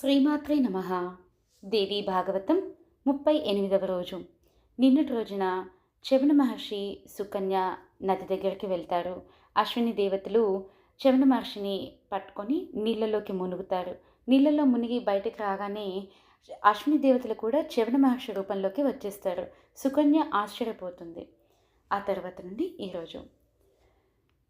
శ్రీమాత్రే నమ. దేవి భాగవతం ముప్పై ఎనిమిదవ రోజు. నిన్నటి రోజున చవన మహర్షి సుకన్య నది దగ్గరికి వెళ్తారు. అశ్విని దేవతలు చవన మహర్షిని పట్టుకొని నీళ్ళలోకి మునుగుతారు. నీళ్ళలో మునిగి బయటకు రాగానే అశ్విని దేవతలు కూడా చవన మహర్షి రూపంలోకి వచ్చేస్తారు. సుకన్య ఆశ్చర్యపోతుంది. ఆ తర్వాత నుండి ఈరోజు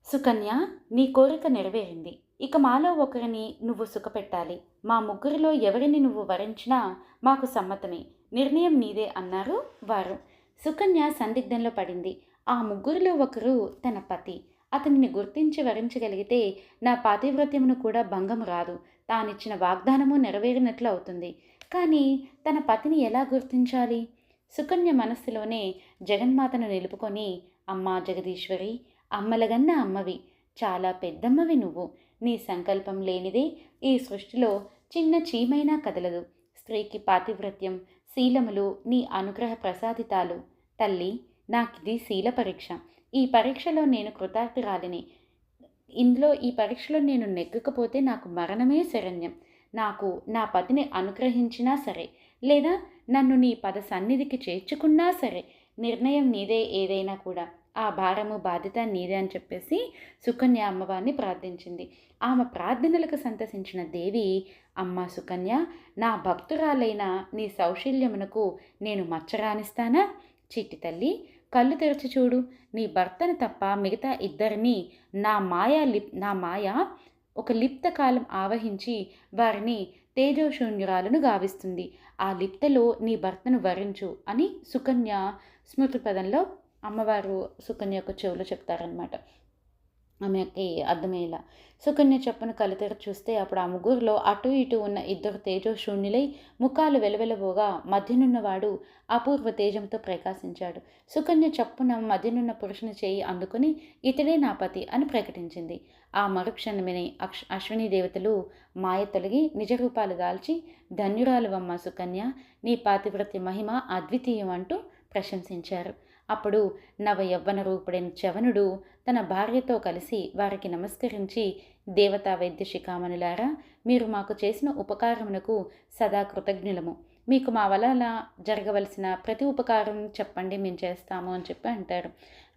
సుకన్య నీ కోరిక నెరవేరింది. ఇక మాలో ఒకరిని నువ్వు సుఖపెట్టాలి. మా ముగ్గురిలో ఎవరిని నువ్వు వరించినా మాకు సమ్మతమే. నిర్ణయం నీదే అన్నారు వారు. సుకన్య సందిగ్ధంలో పడింది. ఆ ముగ్గురిలో ఒకరు తన పతి. అతనిని గుర్తించి వరించగలిగితే నా పాతివ్రత్యమును కూడా భంగం రాదు. తానిచ్చిన వాగ్దానము నెరవేరినట్లు అవుతుంది. కానీ తన పతిని ఎలా గుర్తించాలి? సుకన్య మనస్సులోనే జగన్మాతను నిలుపుకొని అమ్మా జగదీశ్వరి అమ్మలగన్న అమ్మవి చాలా పెద్దమ్మవి నువ్వు. నీ సంకల్పం లేనిదే ఈ సృష్టిలో చిన్న చీమైనా కదలదు. స్త్రీకి పాతివ్రత్యం శీలములు నీ అనుగ్రహ ప్రసాదితాలు. తల్లి నాకిది శీల పరీక్ష. ఈ పరీక్షలో నేను కృతార్థురాలిని. ఇందులో ఈ పరీక్షలో నేను నెగ్గకపోతే నాకు మరణమే శరణ్యం. నాకు నా పతిని అనుగ్రహించినా సరే లేదా నన్ను నీ పద సన్నిధికి చేర్చుకున్నా సరే నిర్ణయం నీదే ఏదైనా కూడా. ఆ భారము బాధ్యత నీదే అని చెప్పేసి సుకన్య అమ్మవారిని ప్రార్థించింది. ఆమె ప్రార్థనలకు సంతసించిన దేవి అమ్మ సుకన్య నా భక్తురాలైన నీ సౌశల్యమునకు నేను మచ్చరానిస్తానా? చిట్టి తల్లి కళ్ళు తెరచి చూడు. నీ భర్తను తప్ప మిగతా ఇద్దరిని నా మాయా లిప్ నా మాయ ఒక లిప్త కాలం ఆవహించి వారిని తేజోశూన్యురాలను గావిస్తుంది. ఆ లిప్తలో నీ భర్తను వరించు అని సుకన్య స్మృతి పదంలో అమ్మవారు సుకన్య యొక్క చెవులో చెప్తారనమాట ఆమెకి అర్థమయ్యేలా. సుకన్య చెప్పును కలితెర చూస్తే అప్పుడు ఆ ముగ్గురులో అటు ఇటు ఉన్న ఇద్దరు తేజోశూన్యులై ముఖాలు వెలవెలబోగా మధ్యనున్నవాడు అపూర్వ తేజంతో ప్రకాశించాడు. సుకన్య చప్పున మధ్యనున్న పురుషుని చేయి అందుకుని ఇతడే నా పతి అని ప్రకటించింది. ఆ మరుక్షణమిని అక్ష అశ్విని దేవతలు మాయ తొలగి నిజరూపాలు దాల్చి ధన్యురాలు ధన్యురాలువమ్మ సుకన్య నీ పాతివ్రత్య మహిమ అద్వితీయం అంటూ ప్రశంసించారు. అప్పుడు నవయవ్వన రూపుడైన చవనుడు తన భార్యతో కలిసి వారికి నమస్కరించి దేవతా వైద్య శిఖామణులారా మీరు మాకు చేసిన ఉపకారమునకు సదా కృతజ్ఞులము. మీకు మా వలన జరగవలసిన ప్రతి ఉపకారం చెప్పండి మేము చేస్తాము అని చెప్పి అంటారు.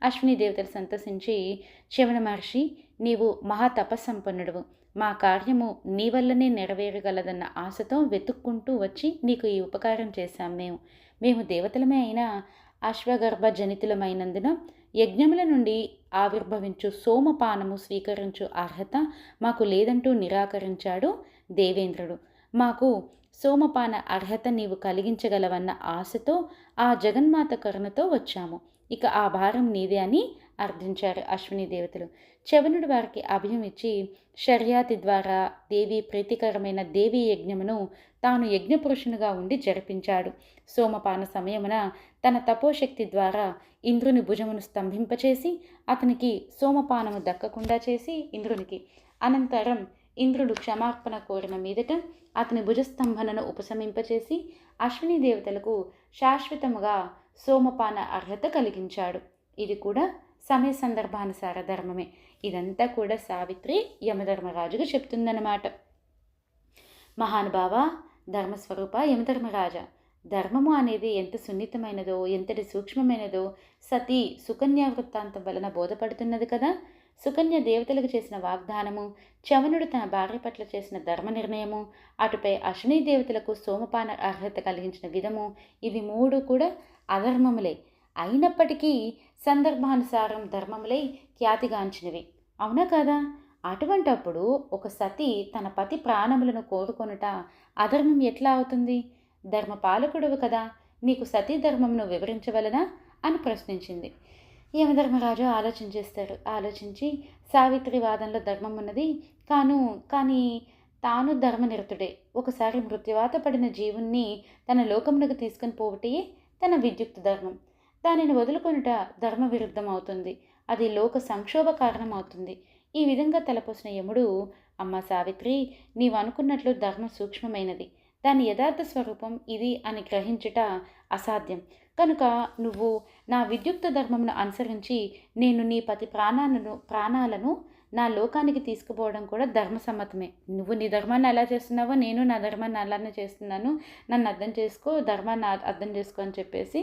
అశ్విని దేవతలు సంతసించి శివన మహర్షి నీవు మహా తపస్సంపన్నుడువు. మా కార్యము నీ వల్లనే నెరవేరగలదన్న ఆశతో వెతుక్కుంటూ వచ్చి నీకు ఈ ఉపకారం చేశాం మేము. మేము దేవతలమే అయినా అశ్వగర్భ జనితులమైనందున యజ్ఞముల నుండి ఆవిర్భవించు సోమపానము స్వీకరించు అర్హత మాకు లేదంటూ నిరాకరించాడు దేవేంద్రుడు. మాకు సోమపాన అర్హత నీవు కలిగించగలవన్న ఆశతో ఆ జగన్మాత కరుణతో వచ్చాము. ఇక ఆ భారం నీదే అని అర్థించారు అశ్విని దేవతలు. చవనుడు వారికి అభయం ఇచ్చి షర్యాతి ద్వారా దేవి ప్రీతికరమైన దేవీ యజ్ఞమును తాను యజ్ఞపురుషునిగా ఉండి జరిపించాడు. సోమపాన సమయమున తన తపోశక్తి ద్వారా ఇంద్రుని భుజమును స్తంభింపచేసి అతనికి సోమపానము దక్కకుండా చేసి ఇంద్రునికి అనంతరం ఇంద్రుడు క్షమార్పణ కోరిన మీదట అతని భుజస్తంభనను ఉపశమింపచేసి అశ్విని దేవతలకు శాశ్వతముగా సోమపాన అర్హత కలిగించాడు. ఇది కూడా సమయ సందర్భానుసార ధర్మమే. ఇదంతా కూడా సావిత్రి యమధర్మరాజుకు చెప్తుందన్నమాట. మహానుభావ ధర్మస్వరూప యమధర్మరాజా ధర్మము అనేది ఎంత సున్నితమైనదో ఎంతటి సూక్ష్మమైనదో సతీ సుకన్య వృత్తాంతం వలన బోధపడుతున్నది కదా. సుకన్య దేవతలకు చేసిన వాగ్దానము చవనుడు తన భార్య పట్ల చేసిన ధర్మ నిర్ణయము అటుపై అశ్విని దేవతలకు సోమపాన అర్హత కలిగించిన విధము ఇవి మూడు కూడా అధర్మములే. అయినప్పటికీ సందర్భానుసారం ధర్మములై ఖ్యాతిగాంచినవి. అవునా కదా? అటువంటప్పుడు ఒక సతి తన పతి ప్రాణములను కోరుకొనుట అధర్మం ఎట్లా అవుతుంది? ధర్మపాలకుడువు కదా నీకు సతీ ధర్మంను వివరించవలనా? అని ప్రశ్నించింది. యమధర్మరాజు ఆలోచించేస్తారు ఆలోచించి సావిత్రి వాదంలో ధర్మం ఉన్నది కాను కానీ తాను ధర్మనిరతుడే. ఒకసారి మృత్యువాత పడిన జీవుణ్ణి తన లోకమునకు తీసుకొని పోవటే తన విద్యుక్త ధర్మం. దానిని వదులుకొనుట ధర్మ విరుద్ధం అవుతుంది అది లోక సంక్షోభ కారణం అవుతుంది ఈ విధంగా తలపోసిన యముడు అమ్మ సావిత్రి నీవు అనుకున్నట్లు ధర్మం సూక్ష్మమైనది దాని యథార్థ స్వరూపం ఇది అని గ్రహించుట అసాధ్యం. కనుక నువ్వు నా విద్యుక్త ధర్మమును అనుసరించి నేను నీ పతి ప్రాణాలను ప్రాణాలను నా లోకానికి తీసుకుపోవడం కూడా ధర్మసమ్మతమే. నువ్వు నీ ధర్మాన్ని ఎలా చేస్తున్నావో నేను నా ధర్మాన్ని అలానే చేస్తున్నాను. నన్ను అర్థం చేసుకో ధర్మాన్ని అర్థం చేసుకో అని చెప్పేసి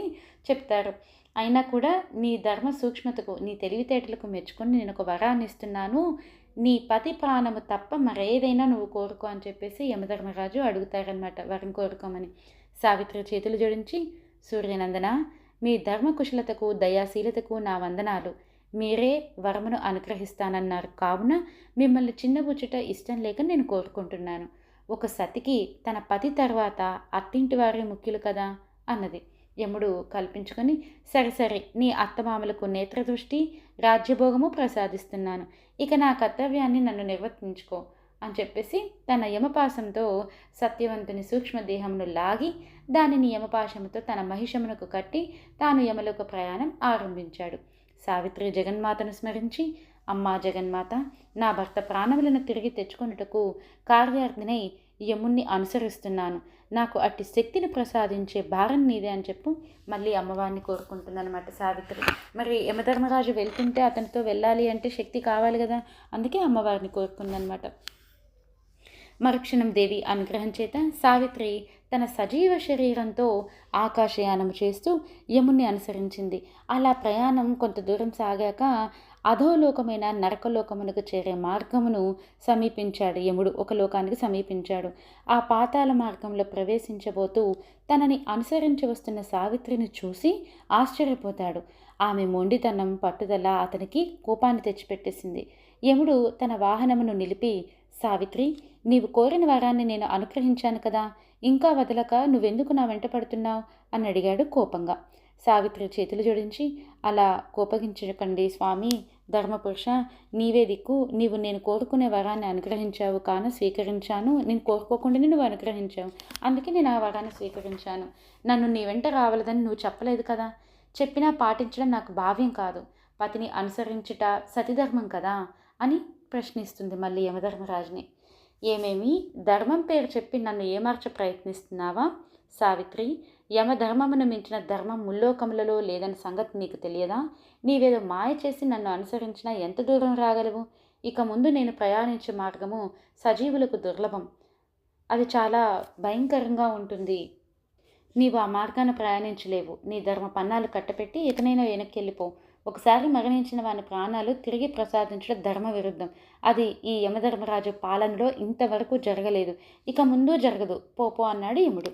చెప్తారు. అయినా కూడా నీ ధర్మ సూక్ష్మతకు నీ తెలివితేటలకు మెచ్చుకొని నేను ఒక వరాన్ని ఇస్తున్నాను. నీ పతి ప్రాణము తప్ప మరేదైనా నువ్వు కోరుకో అని చెప్పేసి యమధర్మరాజు అడుగుతారనమాట వరం కోరుకోమని. సావిత్రి చేతులు జోడించి సూర్యనందన మీ ధర్మకుశలతకు దయాశీలతకు నా వందనాలు. మీరే వరమును అనుగ్రహిస్తానన్నారు. కావున మిమ్మల్ని చిన్నబుచ్చుట ఇష్టం లేక నేను కోరుకుంటున్నాను. ఒక సతికి తన పతి తర్వాత అత్తింటి వారి ముఖ్యులు కదా? అన్నది. యముడు కల్పించుకొని సరే సరే నీ అత్తమామలకు నేత్రదృష్టి రాజ్యభోగము ప్రసాదిస్తున్నాను. ఇక నా కర్తవ్యాన్ని నన్ను నిర్వర్తించుకో అని చెప్పేసి తన యమపాశంతో సత్యవంతుని సూక్ష్మదేహమును లాగి దానిని యమపాశముతో తన మహిషమునకు కట్టి తాను యమలోక ప్రయాణం ఆరంభించాడు. సావిత్రి జగన్మాతను స్మరించి అమ్మా జగన్మాత నా భర్త ప్రాణములను తిరిగి తెచ్చుకొనుటకు కార్యార్థినై యముణ్ణి అనుసరిస్తున్నాను. నాకు అట్టి శక్తిని ప్రసాదించే భారం నీదే అని చెప్పు మళ్ళీ అమ్మవారిని కోరుకుంటుందన్నమాట సావిత్రి. మరి యమధర్మరాజు వెళ్తుంటే అతనితో వెళ్ళాలి అంటే శక్తి కావాలి కదా? అందుకే అమ్మవారిని కోరుకుందనమాట మరుక్షణం దేవి అనుగ్రహం చేత సావిత్రి తన సజీవ శరీరంతో ఆకాశయానం చేస్తూ యముని అనుసరించింది. అలా ప్రయాణం కొంత దూరం సాగాక అధోలోకమైన నరకలోకమునకు చేరే మార్గమును సమీపించాడు యముడు. ఒక లోకానికి సమీపించాడు. ఆ పాతాళ మార్గంలో ప్రవేశించబోతూ తనని అనుసరించి వస్తున్న సావిత్రిని చూసి ఆశ్చర్యపోతాడు. ఆమె మొండితనం పట్టుదల అతనికి కోపాన్ని తెచ్చిపెట్టేసింది. యముడు తన వాహనమును నిలిపి సావిత్రి నీవు కోరిన వరాన్ని నేను అనుగ్రహించాను కదా. ఇంకా వదలక నువ్వెందుకు నా వెంట పడుతున్నావు? అని అడిగాడు కోపంగా. సావిత్రి చేతులు జోడించి అలా కోపగించకండి స్వామి ధర్మపురుష నీవే దిక్కు. నీవు నేను కోరుకునే వరాన్ని అనుగ్రహించావు కాన స్వీకరించాను. నేను కోరుకోకుండానే నువ్వు అనుగ్రహించావు. అందుకే నేను ఆ వరాన్ని స్వీకరించాను. నన్ను నీ వెంట రావాలదని నువ్వు చెప్పలేదు కదా. చెప్పినా పాటించడం నాకు భావ్యం కాదు. పతిని అనుసరించుట సతిధర్మం కదా అని ప్రశ్నిస్తుంది మళ్ళీ యమధర్మరాజుని. ఏమేమి? ధర్మం పేరు చెప్పి నన్ను ఏమార్చ ప్రయత్నిస్తున్నావా? సావిత్రి యమధర్మమును మించిన ధర్మం ముల్లోకములలో లేదని సంగతి నీకు తెలియదా? నీవేదో మాయ చేసి నన్ను అనుసరించినా ఎంత దూరం రాగలవు? ఇక ముందు నేను ప్రయాణించే మార్గము సజీవులకు దుర్లభం. అది చాలా భయంకరంగా ఉంటుంది. నీవు ఆ మార్గాన్ని ప్రయాణించలేవు. నీ ధర్మ పన్నాలు కట్టపెట్టి ఇకనైనా వెనక్కి వెళ్ళిపో. ఒకసారి మరణించిన వాని ప్రాణాలు తిరిగి ప్రసాదించడం ధర్మ విరుద్ధం. అది ఈ యమధర్మరాజు పాలనలో ఇంతవరకు జరగలేదు. ఇక ముందు జరగదు. పోపో అన్నాడు యముడు.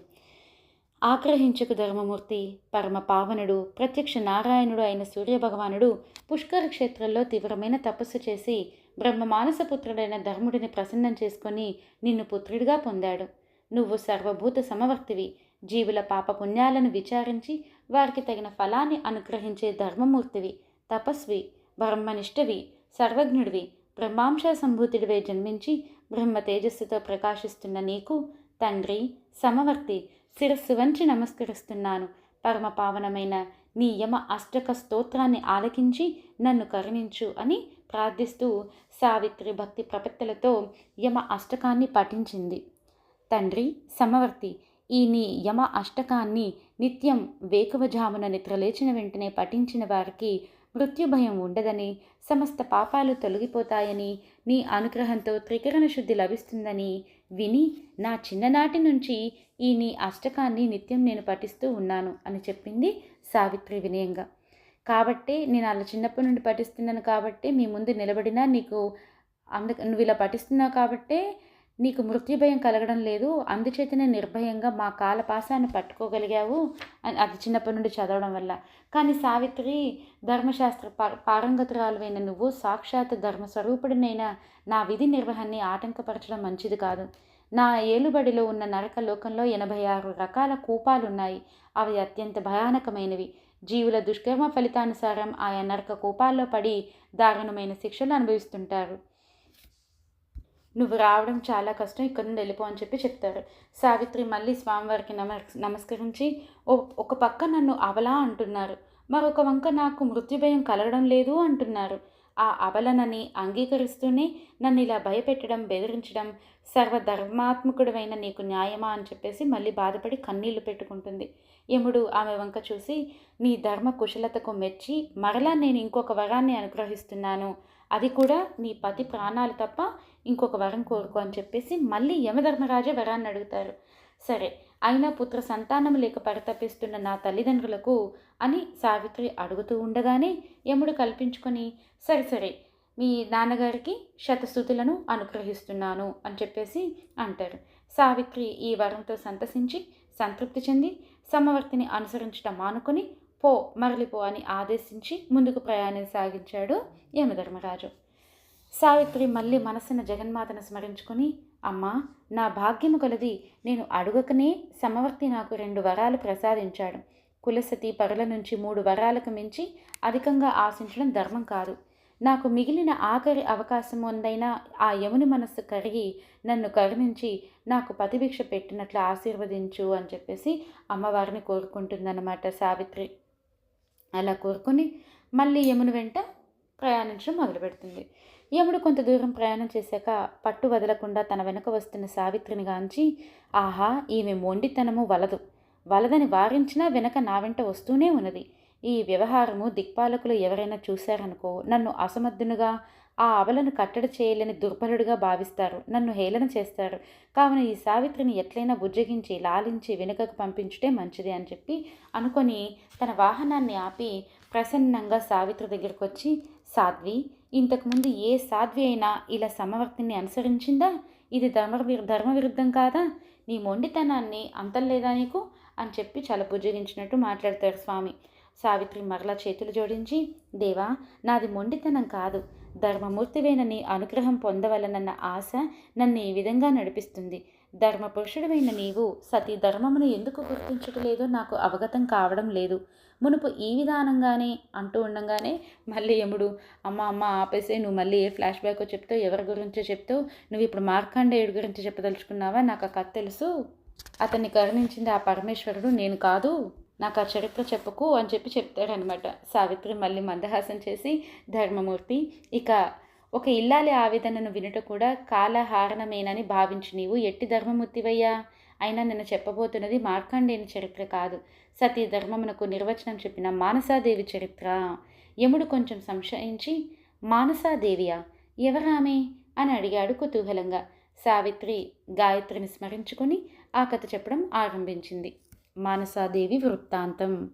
ఆగ్రహించకు ధర్మమూర్తి పరమ పావనుడు ప్రత్యక్ష నారాయణుడు అయిన సూర్యభగవానుడు పుష్కర క్షేత్రంలో తీవ్రమైన తపస్సు చేసి బ్రహ్మ మానసపుత్రుడైన ధర్ముడిని ప్రసన్నం చేసుకొని నిన్ను పుత్రుడిగా పొందాడు. నువ్వు సర్వభూత సమవర్తివి. జీవుల పాపపుణ్యాలను విచారించి వారికి తగిన ఫలాన్ని అనుగ్రహించే ధర్మమూర్తివి తపస్వి బ్రహ్మనిష్టవి సర్వజ్ఞుడివి బ్రహ్మాంశ సంభూతుడివే జన్మించి బ్రహ్మ తేజస్సుతో ప్రకాశిస్తున్న నీకు తండ్రి సమవర్తి శిరస్సు వంచి నమస్కరిస్తున్నాను. పరమ పావనమైన నీ యమ అష్టక స్తోత్రాన్ని ఆలకించి నన్ను కరుణించు అని ప్రార్థిస్తూ సావిత్రి భక్తి ప్రపత్తులతో యమ అష్టకాన్ని పఠించింది. తండ్రి సమవర్తి ఈ నీ యమ అష్టకాన్ని నిత్యం వేకువజామున నిద్రలేచిన వెంటనే పఠించిన వారికి మృత్యుభయం ఉండదని సమస్త పాపాలు తొలగిపోతాయని నీ అనుగ్రహంతో త్రికరణ శుద్ధి లభిస్తుందని విని నా చిన్ననాటి నుంచి ఈ నీ అష్టకాన్ని నిత్యం నేను పఠిస్తూ ఉన్నాను అని చెప్పింది సావిత్రి వినయంగా. కాబట్టే నేను అలా చిన్నప్పటి నుండి పఠిస్తున్నాను కాబట్టే మీ ముందు నిలబడినా నీకు అందు నువ్వు ఇలా పఠిస్తున్నావు కాబట్టే నీకు మృత్యుభయం కలగడం లేదు. అందుచేతనే నిర్భయంగా మా కాలపాసాన్ని పట్టుకోగలిగావు అని అది చిన్నప్పటి నుండి చదవడం వల్ల. కానీ సావిత్రి ధర్మశాస్త్ర పా పారంగతురాలువైన నువ్వు సాక్షాత్ ధర్మస్వరూపుడినైన నా విధి నిర్వహణని ఆటంకపరచడం మంచిది కాదు. నా ఏలుబడిలో ఉన్న నరక లోకంలో ఎనభై ఆరు రకాల కూపాలున్నాయి. అవి అత్యంత భయానకమైనవి. జీవుల దుష్కర్మ ఫలితానుసారం ఆయా నరక కూపాల్లో పడి దారుణమైన శిక్షలు అనుభవిస్తుంటారు. నువ్వు రావడం చాలా కష్టం ఇక్కడ నుండి వెళ్ళిపో అని చెప్పి చెప్తారు. సావిత్రి మళ్ళీ స్వామివారికి నమ నమస్కరించి ఓ ఒక పక్క నన్ను అవలా అంటున్నారు. మరొక వంక నాకు మృత్యుభయం కలగడం లేదు అంటున్నారు. ఆ అబలనని అంగీకరిస్తూనే నన్ను ఇలా భయపెట్టడం బెదిరించడం సర్వధర్మాత్మకుడమైన నీకు న్యాయమా అని చెప్పేసి మళ్ళీ బాధపడి కన్నీళ్ళు పెట్టుకుంటుంది. యముడు ఆమె వంక చూసి నీ ధర్మ కుశలతకు మెచ్చి మరలా నేను ఇంకొక వరాన్ని అనుగ్రహిస్తున్నాను. అది కూడా నీ పతి ప్రాణాలు తప్ప ఇంకొక వరం కోరుకో అని చెప్పేసి మళ్ళీ యమధర్మరాజే వరాన్ని అడుగుతారు. సరే అయినా పుత్ర సంతానం లేక పరితపిస్తున్న నా తల్లిదండ్రులకు అని సావిత్రి అడుగుతూ ఉండగానే యముడు కల్పించుకొని సరే సరే మీ నాన్నగారికి శతస్థుతులను అనుగ్రహిస్తున్నాను అని చెప్పేసి అంటారు. సావిత్రి ఈ వరంతో సంతసించి సంతృప్తి చెంది సమవర్తిని అనుసరించడం మానుకొని పో మరలిపో అని ఆదేశించి ముందుకు ప్రయాణం సాగించాడు యమధర్మరాజు. సావిత్రి మళ్ళీ మనసున జగన్మాతను స్మరించుకొని అమ్మా నా భాగ్యము కొలది నేను అడుగకనే సమవర్తి నాకు రెండు వరాలు ప్రసాదించాడు. కులసతి పరుల నుంచి మూడు వరాలకు మించి అధికంగా ఆశించడం ధర్మం కాదు. నాకు మిగిలిన ఆఖరి అవకాశం ఉందైనా ఆ యముని మనస్సు కరిగి నన్ను కరుణించి నాకు పతిభిక్ష పెట్టినట్లు ఆశీర్వదించు అని చెప్పేసి అమ్మవారిని కోరుకుంటుందన్నమాట సావిత్రి. అలా కోరుకుని మళ్ళీ యముని వెంట ప్రయాణించడం మొదలుపెడుతుంది. యముడు కొంత దూరం ప్రయాణం చేశాక పట్టు వదలకుండా తన వెనుక వస్తున్న సావిత్రిని గాంచి ఆహా ఈమె మొండితనము వలదు. వలదని వారించినా వెనక నా వెంట వస్తూనే ఉన్నది. ఈ వ్యవహారము దిక్పాలకులు ఎవరైనా చూశారనుకో నన్ను అసమర్థునుగా ఆ అవలను కట్టడి చేయలేని దుర్బలుడిగా భావిస్తారు. నన్ను హేళన చేస్తారు. కావున ఈ సావిత్రిని ఎట్లయినా బుజ్జగించి లాలించి వెనుకకు పంపించుటే మంచిది అని చెప్పి అనుకొని తన వాహనాన్ని ఆపి ప్రసన్నంగా సావిత్రి దగ్గరకు వచ్చి సాధ్వి ఇంతకుముందు ఏ సాధ్వి అయినా ఇలా సమవర్తిని అనుసరించిందా? ఇది ధర్మ ధర్మ విరుద్ధం కాదా? నీ మొండితనాన్ని అంతలేదా నీకు? అని చెప్పి చాలా బుజ్జగించినట్టు మాట్లాడతారు స్వామి. సావిత్రి మరలా చేతులు జోడించి దేవా నాది మొండితనం కాదు. ధర్మమూర్తివేనని అనుగ్రహం పొందవలనన్న ఆశ నన్ను ఈ విధంగా నడిపిస్తుంది. ధర్మపురుషుడమైన నీవు సతీ ధర్మమును ఎందుకు గుర్తించటలేదో నాకు అవగతం కావడం లేదు. మునుపు ఈ విధానంగానే అంటూ ఉండగానే మళ్ళీ యముడు అమ్మ అమ్మ ఆపేసే నువ్వు మళ్ళీ ఏ ఫ్లాష్ బ్యాక్ చెప్తావు ఎవరి గురించో చెప్తావు నువ్వు ఇప్పుడు మార్కాండేయుడి గురించి చెప్పదలుచుకున్నావా? నాకు ఆ కథ తెలుసు. అతన్ని కరుణించింది ఆ పరమేశ్వరుడు నేను కాదు. నాకు ఆ చరిత్ర చెప్పుకు అని చెప్పి చెప్తారనమాట సావిత్రి మళ్ళీ మందహాసం చేసి ధర్మమూర్తి ఇక ఒక ఇల్లాలి ఆవేదనను వినుట కూడా కాలహారణమేనని భావించి నీవు. ఎట్టి ధర్మమూర్తివయ్యా? అయినా నిన్ను చెప్పబోతున్నది మార్కండేని చరిత్ర కాదు. సతీ ధర్మమునకు నిర్వచనం చెప్పిన మానసాదేవి చరిత్ర. యముడు కొంచెం సంశయించి మానసాదేవియా? ఎవరామే అని అడిగాడు కుతూహలంగా. సావిత్రి గాయత్రిని స్మరించుకొని ఆ కథ చెప్పడం ఆరంభించింది. మానసాదేవి వృత్తాంతం.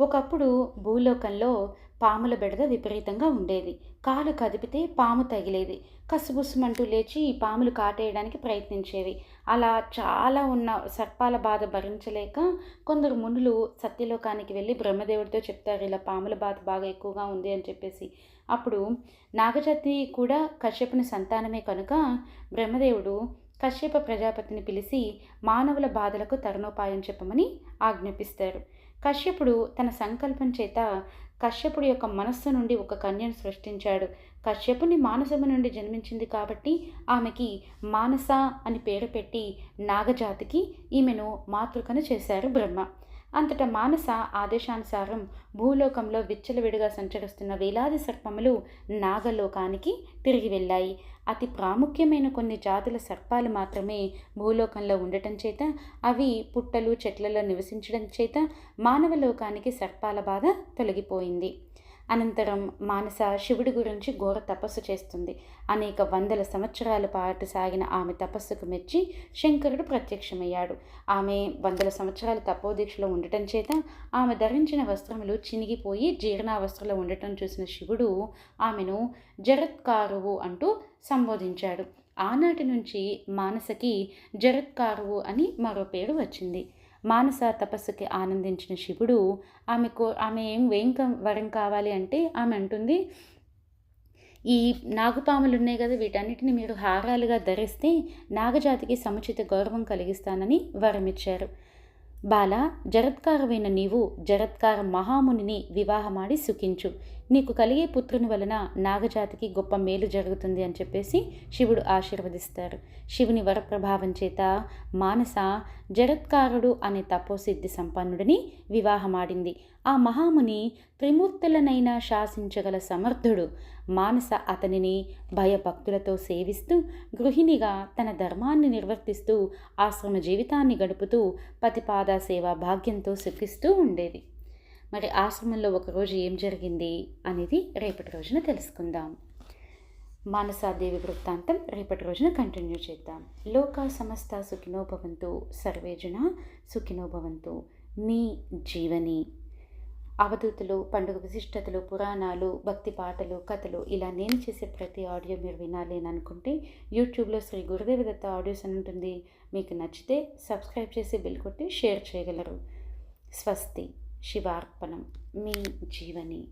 ఒకప్పుడు భూలోకంలో పాముల బెడద విపరీతంగా ఉండేది. కాలు కదిపితే పాము తగిలేది. కసుబుసుమంటూ లేచి ఈ పాములు కాటేయడానికి ప్రయత్నించేవి. అలా చాలా ఉన్న సర్పాల బాధ భరించలేక కొందరు మునులు సత్యలోకానికి వెళ్ళి బ్రహ్మదేవుడితో చెప్తారు ఇలా పాముల బాధ బాగా ఎక్కువగా ఉంది అని చెప్పేసి. అప్పుడు నాగజాతి కూడా కశ్యపుని సంతానమే కనుక బ్రహ్మదేవుడు కశ్యప ప్రజాపతిని పిలిచి మానవుల బాధలకు తరుణోపాయం చెప్పమని ఆజ్ఞాపిస్తారు. కశ్యపుడు తన సంకల్పం చేత కశ్యపుడి యొక్క మనస్సు నుండి ఒక కన్యను సృష్టించాడు. కశ్యపుని మానసము నుండి జన్మించింది కాబట్టి ఆమెకి మానస అని పేరు పెట్టి నాగజాతికి ఈమెను మాతృకను చేశారు బ్రహ్మ. అంతటా మానస ఆదేశానుసారం భూలోకంలో విచ్చలవిడిగా సంచరిస్తున్న వేలాది సర్పములు నాగలోకానికి తిరిగి వెళ్ళాయి. అతి ప్రాముఖ్యమైన కొన్ని జాతుల సర్పాలు మాత్రమే భూలోకంలో ఉండటం చేత అవి పుట్టలు చెట్లలో నివసించడం చేత మానవ లోకానికి సర్పాల బాధ తొలగిపోయింది. అనంతరం మానస శివుడి గురించి ఘోర తపస్సు చేస్తుంది. అనేక వందల సంవత్సరాల పాటు సాగిన ఆమె తపస్సుకు మెచ్చి శంకరుడు ప్రత్యక్షమయ్యాడు. ఆమె వందల సంవత్సరాల తపోదీక్షలో ఉండటం చేత ఆమె ధరించిన వస్త్రములు చినిగిపోయి జీర్ణావస్థలో ఉండటం చూసిన శివుడు ఆమెను జరత్కారువు అంటూ సంబోధించాడు. ఆనాటి నుంచి మానసకి జరత్కారువు అని మరో పేరు వచ్చింది. మానస తపస్సుకి ఆనందించిన శివుడు ఆమెకు ఆమె ఏం వేం వరం కావాలి అంటే ఆమె అంటుంది ఈ నాగుపాములు ఉన్నాయి కదా వీటన్నిటిని మీరు హారాలుగా ధరిస్తే నాగజాతికి సముచిత గౌరవం కలిగిస్తానని వరమిచ్చారు. బాల జరత్కారమైన నీవు జరత్కార మహామునిని వివాహమాడి సుఖించు. నీకు కలిగే పుత్రుని వలన నాగజాతికి గొప్ప మేలు జరుగుతుంది అని చెప్పేసి శివుడు ఆశీర్వదిస్తారు. శివుని వరప్రభావం చేత మానస జరత్కారుడు అనే తపోసిద్ధి సంపన్నుడిని వివాహమాడింది. ఆ మహాముని త్రిమూర్తులనైనా శాసించగల సమర్థుడు మానస అతనిని భయభక్తులతో సేవిస్తూ గృహిణిగా తన ధర్మాన్ని నిర్వర్తిస్తూ ఆశ్రమ జీవితాన్ని గడుపుతూ పతిపాద సేవా భాగ్యంతో సుఖిస్తూ ఉండేది. మరి ఆశ్రమంలో ఒకరోజు ఏం జరిగింది అనేది రేపటి రోజున తెలుసుకుందాం. మానసాదేవి వృత్తాంతం రేపటి రోజున కంటిన్యూ చేద్దాం. లోక సమస్త సుఖినోభవంతు సర్వేజన సుఖినోభవంతు మీ జీవని. అవధూతులు పండుగ విశిష్టతలు పురాణాలు భక్తి పాటలు కథలు ఇలా నేను చేసే ప్రతి ఆడియో మీరు వినాలి అని అనుకుంటే యూట్యూబ్లో శ్రీ గురుదేవ దత్త ఆడియోస్ అని ఉంటుంది. మీకు నచ్చితే సబ్స్క్రైబ్ చేసి బిల్ కొట్టి షేర్ చేయగలరు. స్వస్తి. శివార్పణం మీ జీవని.